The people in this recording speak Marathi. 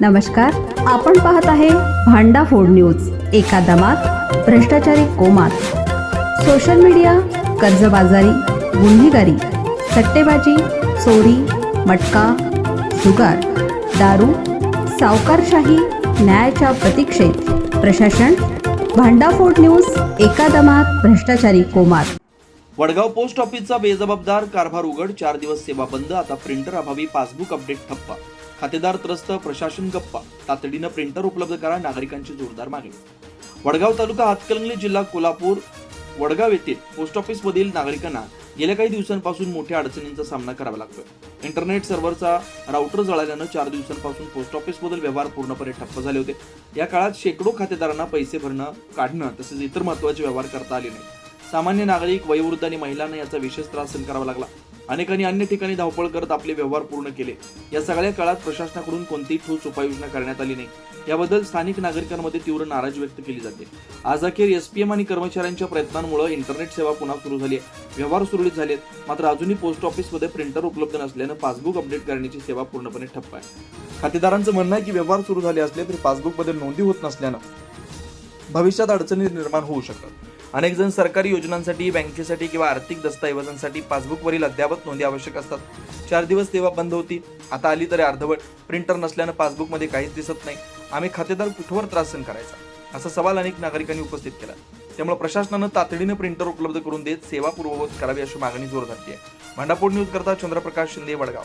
नमस्कार आपण पाहत आहे भांडा फोड न्यूज एका दमात भ्रष्टाचारी कोमात. सोशल मीडिया कर्जबाजारी गुन्हेगारी सट्टेबाजी चोरी मटका जुगार दारू सावकारशाही न्यायाच्या प्रतीक्षेत. प्रशासन भांडाफोड न्यूज एका दमात भ्रष्टाचारी कोमात. वडगाव पोस्ट ऑफिसचा बेजबाबदार कारभार उघड चार दिवस सेवा बंद आता प्रिंटर अभावी पासबुक अपडेट ठप्प. खातेदार त्रस्त प्रशासन गप्पा. तातडीनं प्रिंटर उपलब्ध करा नागरिकांची जोरदार मागणी. वडगाव तालुका हातकलंगली जिल्हा कोल्हापूर वडगाव येथील पोस्ट ऑफिसमधील नागरिकांना गेल्या काही दिवसांपासून मोठ्या अडचणींचा सामना करावा लागतोय. इंटरनेट सर्व्हरचा राऊटर जळाल्यानं चार दिवसांपासून पोस्ट ऑफिसमधील व्यवहार पूर्णपणे ठप्प झाले होते. या काळात शेकडो खातेदारांना पैसे भरणं काढणं तसेच इतर महत्त्वाचे व्यवहार करता आले नाही सामान्य नागरिक वयोवृद्ध आणि महिलांना याचा विशेष त्रास सहन करावा लागला. अनेकांनी अन्य ठिकाणी धावपळ करत आपले व्यवहार पूर्ण केले. या सगळ्या काळात प्रशासनाकडून कोणतीही ठोस उपाययोजना करण्यात आली नाही. याबद्दल स्थानिक नागरिकांमध्ये तीव्र नाराजी व्यक्त केली जाते. आज अखेर एसपीएम आणि कर्मचाऱ्यांच्या प्रयत्नांमुळे इंटरनेट सेवा पुन्हा सुरू झाली आहे. व्यवहार सुरळीत झालेत मात्र अजूनही पोस्ट ऑफिसमध्ये प्रिंटर उपलब्ध नसल्यानं पासबुक अपडेट करण्याची सेवा पूर्णपणे ठप्प आहे. खातेदारांचं म्हणणं आहे की व्यवहार सुरू झाले असले तरी पासबुकमध्ये नोंदी होत नसल्यानं भविष्यात अडचणी निर्माण होऊ शकतात. अनेक जण सरकारी योजनांसाठी बँकेसाठी किंवा आर्थिक दस्तऐवजांसाठी पासबुकवरील अद्यावत नोंदी आवश्यक असतात. चार दिवस सेवा बंद होती आता आली तरी अर्धवट. प्रिंटर नसल्यानं पासबुकमध्ये काहीच दिसत नाही. आम्ही खातेदार कुठवर त्रास सहन करायचा? असा सवाल अनेक नागरिकांनी उपस्थित केला. त्यामुळे प्रशासनानं तातडीनं प्रिंटर उपलब्ध करून देत सेवा पूर्ववत करावी अशी मागणी जोर धरली आहे. भांडापूर न्यूज करता चंद्रप्रकाश शिंदे वडगाव.